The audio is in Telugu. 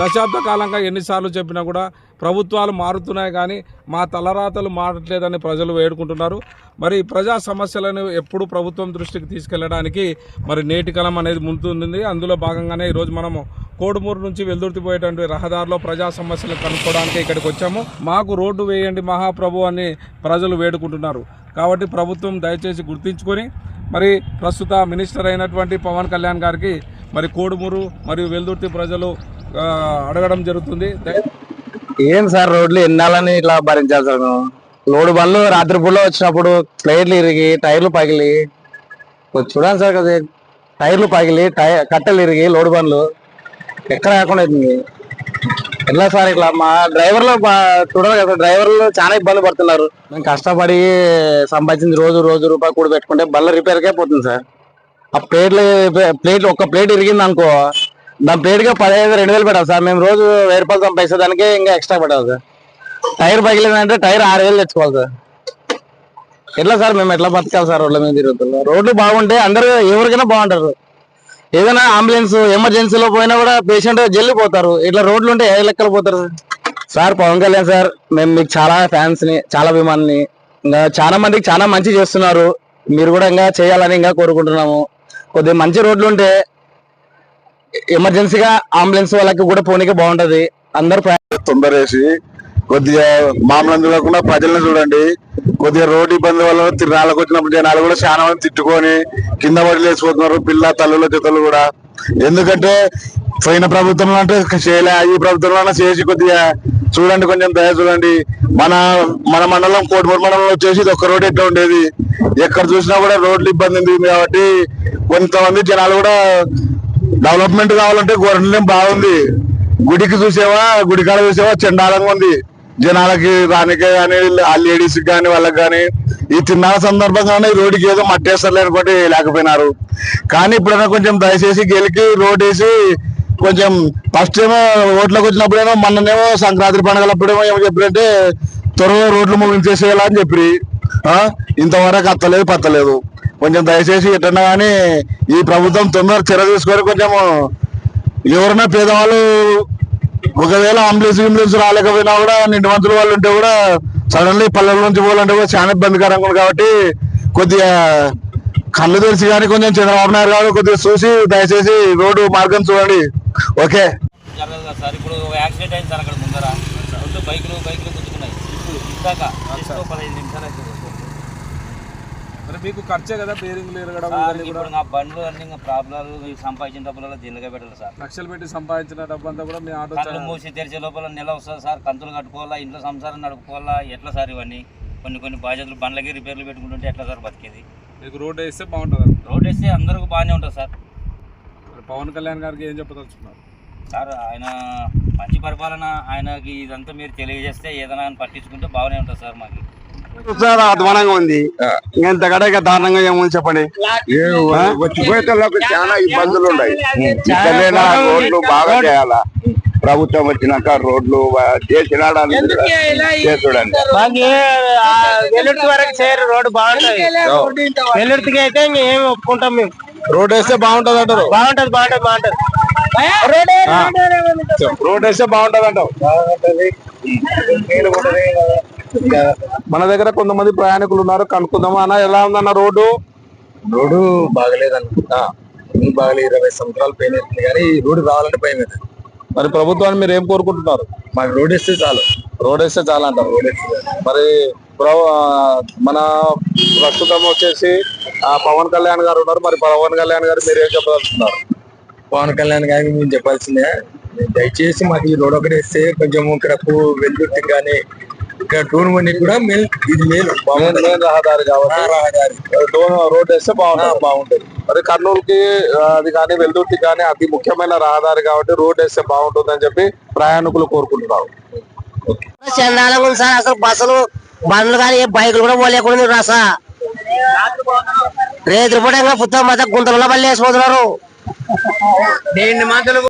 దశాబ్ద కాలంగా ఎన్నిసార్లు చెప్పినా కూడా ప్రభుత్వాలు మారుతున్నాయి కానీ మా తలరాతలు మారట్లేదని ప్రజలు వేడుకుంటున్నారు. మరి ప్రజా సమస్యలను ఎప్పుడు ప్రభుత్వం దృష్టికి తీసుకెళ్ళడానికి మరి నేటి కలం అనేది ముందుంది. అందులో భాగంగానే ఈరోజు మనము కోడుమూరు నుంచి వెల్దుర్తిపోయేటువంటి రహదారిలో ప్రజా సమస్యలు కనుక్కోవడానికి ఇక్కడికి వచ్చాము. మాకు రోడ్డు వేయండి మహాప్రభు అని ప్రజలు వేడుకుంటున్నారు. కాబట్టి ప్రభుత్వం దయచేసి గుర్తించుకొని మరి ప్రస్తుత మినిస్టర్ అయినటువంటి పవన్ కళ్యాణ్ గారికి మరి కోడుమూరు మరియు వెల్దుర్తి ప్రజలు అడగడం జరుగుతుంది. ఏం సార్ రోడ్లు ఎన్నాలని ఇట్లా భరించాలి సార్ మేము? లోడు బండ్లు రాత్రి పూట వచ్చినప్పుడు ప్లేట్లు ఇరిగి టైర్లు పగిలి చూడండి సార్ కదా టైర్లు పగిలి టై కట్టెలు ఇరిగి లోడు బండ్లు. ఎక్కడ కాకుండా అవుతుంది ఎట్లా సార్ ఇట్లా మా డ్రైవర్లు బా- చూడాలి కదా డ్రైవర్లు చాలా ఇబ్బంది పడుతున్నారు. మేము కష్టపడి సంపాదించింది రోజు రోజు రూపాయి కూడా పెట్టుకుంటే బల్ల రిపేర్కే పోతుంది సార్. ఆ ప్లేట్లు ప్లేట్లు ఒక్క ప్లేట్ ఇరిగింది అనుకో దాని ప్లేట్గా పదిహేను రెండు వేలు పెట్టాలి సార్. మేము రోజు వెయ్యి రూపాయలు సంపాదిస్తే దానికి ఇంకా ఎక్స్ట్రా పెట్టాలి సార్. టైర్ పగిలిందంటే టైర్ ఆరు వేలు తెచ్చుకోవాలి సార్. ఎట్లా సార్ మేము ఎట్లా బతకాలి సార్ రోడ్ల మీద తిరుగుతున్నాం? రోడ్లు బాగుంటే అందరూ ఎవరికైనా బాగుంటారు. ఏదైనా అంబులెన్స్ ఎమర్జెన్సీలో పోయినా కూడా పేషెంట్ జల్లి పోతారు ఇట్లా రోడ్లు ఉంటే ఏ లెక్కలు పోతారు? Sir? Sir Pawan Kalyan sir మేము మీకు చాలా ఫ్యాన్స్ని చాలా అభిమానుల్ని ఇంకా చాలా మందికి చాలా మంచి చేస్తున్నారు. మీరు కూడా ఇంకా చేయాలని ఇంకా కోరుకుంటున్నాము. కొద్దిగా మంచి రోడ్లు ఉంటే ఎమర్జెన్సీగా అంబులెన్స్ వాళ్ళకి కూడా పోనీకి బాగుంటది. అందరూ తొందరేసి కొద్దిగా మామూలు కాకుండా ప్రజలను చూడండి. కొద్దిగా రోడ్డు ఇబ్బంది వల్ల తిరణాలకు వచ్చినప్పుడు జనాలు కూడా చాలా మంది తిట్టుకొని కింద పడిలేసిపోతున్నారు పిల్ల తల్లుల జతలు కూడా. ఎందుకంటే పోయిన ప్రభుత్వంలో అంటే చేయలే ఈ ప్రభుత్వంలో చేసి కొద్దిగా చూడండి కొంచెం దయ చూడండి. మన మన మండలం కోటిమూరు మండలంలో వచ్చేసి ఇది ఒక్క రోడ్ ఎట్లా ఉండేది? ఎక్కడ చూసినా కూడా రోడ్లు ఇబ్బంది ఉంది కాబట్టి కొంతమంది జనాలు కూడా డెవలప్మెంట్ కావాలంటే గవర్నమెంట్ బాగుంది. గుడికి చూసేవా గుడి కాడ చూసేవా చండాలంగా ఉంది. జనాలకి రానికే కానీ ఆ లేడీస్ కానీ వాళ్ళకి కానీ ఈ తిన్నాల సందర్భంగానే రోడ్డుకి ఏదో మట్టేస్తారు అనుకోటి లేకపోయినారు. కానీ ఇప్పుడైనా కొంచెం దయచేసి గెలికి రోడ్ వేసి కొంచెం ఫస్ట్ ఏమో ఓట్లకు వచ్చినప్పుడేమో మొన్ననేమో సంక్రాంతి పండుగలప్పుడేమో ఏమో చెప్పారంటే త్వరగా రోడ్లు ముగించేసేయాలని అని చెప్పి ఇంతవరకు అత్తలేదు పత్తలేదు. కొంచెం దయచేసి ఎట్టన్నా కానీ ఈ ప్రభుత్వం తొందర చర్య తీసుకొని కొంచెం ఎవరైనా పేదవాళ్ళు ఒకవేళ అంబులెన్స్ అంబులెన్స్ రాలేకపోయినా కూడా నిండు మంత్రులు వాళ్ళు ఉంటే కూడా సడన్లీ పల్లెల నుంచి పోవాలంటే కూడా చాలా ఇబ్బందికరంగా ఉంది కాబట్టి కొద్దిగా కళ్ళు తెరిచి కానీ కొంచెం చంద్రబాబు నాయుడు గారు కొద్దిగా చూసి దయచేసి రోడ్డు మార్గం చూడండి. ఓకే. సార్ ఇప్పుడు యాక్సిడెంట్ అయింది సార్ అక్కడ ముందర. రెండు బైకులు బైకులు గుద్దుకున్నాయి ఇప్పుడు ఇందాక పదిహేను నిమిషాలు మీకు ఖర్చే కదా కూడా ఇప్పుడు నా బండ్లు అన్ని ఇంకా ప్రాబ్లాలు ఈ సంపాదించిన డబ్బులలో దీనిగా పెట్టాలి సార్. లక్షలు పెట్టి సంపాదించిన డబ్బంతా కూడా మీ ఆటో కళ్ళు మూసి తెరిచే లోపల నెల వస్తుంది సార్ కంతులు కట్టుకోవాలా ఇంట్లో సంసారం నడుపుకోవాలా ఎట్లా సార్ ఇవన్నీ? కొన్ని కొన్ని బాధ్యతలు బండ్లకి రిపేర్లు పెట్టుకుంటుంటే ఎట్లా సార్ బతికేది? మీకు రోడ్ వేస్తే బాగుంటుంది రోడ్ వేస్తే అందరికి బాగానే ఉంటుంది సార్. పవన్ కళ్యాణ్ గారికి ఏం చెప్పదలుచుకున్నారు? సార్ ఆయన మంచి పరిపాలన ఆయనకి ఇదంతా మీరు తెలియజేస్తే ఏదైనా పట్టించుకుంటే బాగానే ఉంటుంది సార్ మాకు. చాలా అధ్వానంగా ఉంది. ఇంత గడక దారుణంగా ఏముంది చెప్పండి. వచ్చిపోయేటోళ్ళకు చాలా ఇబ్బందులు ఉన్నాయి. రోడ్లు బాగా చేయాలా? ప్రభుత్వం వచ్చినాక రోడ్లు చేసిన చూడండి. వెల్లుర్తి వరకు చేయరు రోడ్డు బాగుంటది. వెల్లుర్తికి అయితే ఏమి ఒప్పుకుంటాం మేము. రోడ్ వేస్తే బాగుంటది అంటారు. బాగుంటది బాగుంటది బాగుంటది. రోడ్ వేస్తే బాగుంటది అంటావు. మన దగ్గర కొంతమంది ప్రయాణికులు ఉన్నారు. కనుక్కుందామా అన్న ఎలా ఉందన్న రోడ్డు? రోడ్డు బాగలేదన్న రోడ్డు బాగలేదు ఇరవై సంవత్సరాలు పైన అవుతుంది కానీ ఈ రోడ్డు రావాలంటే అవుతుంది మరి ప్రభుత్వాన్ని మీరు ఏం కోరుకుంటున్నారు? మాకు రోడ్ వేస్తే చాలు. రోడ్ వేస్తే చాలా అంటారు. రోడ్ వేస్తే. మరి మన ప్రస్తుతం వచ్చేసి ఆ, పవన్ కళ్యాణ్ గారు ఉన్నారు. మరి పవన్ కళ్యాణ్ గారు మీరు ఏం చెప్పదలుచుకున్నారు? పవన్ కళ్యాణ్ గారికి మేము చెప్పాల్సిందే. దయచేసి మాకు ఈ రోడ్ ఒకటి వేస్తే కొంచెం ఇక్కడ వెల్లుర్తి కానీ టూర్నమెంట్ కూడా మేలు. ఇది మేలు. బాగుంటుంది రహదారి కాబట్టి. రహదారి. రోడ్ వేస్తే బాగుంటుంది. బాగుంటుంది. మరి కర్నూలుకి అది కానీ వెల్దుర్తి కానీ అతి ముఖ్యమైన రహదారి కాబట్టి రోడ్ వేస్తే బాగుంటుంది అని చెప్పి ప్రయాణికులు కోరుకుంటున్నారు. చందాలంగా ఉంది సార్ అసలు బస్సులు బండ్లు కానీ ఏ బైకులు కూడా పోలేకుండా రాసా రేత్రి పూట ఇంకా పుత్తక మధ్య గుంతలలో పల్లి వేసిపోతున్నారు నేను మాటలు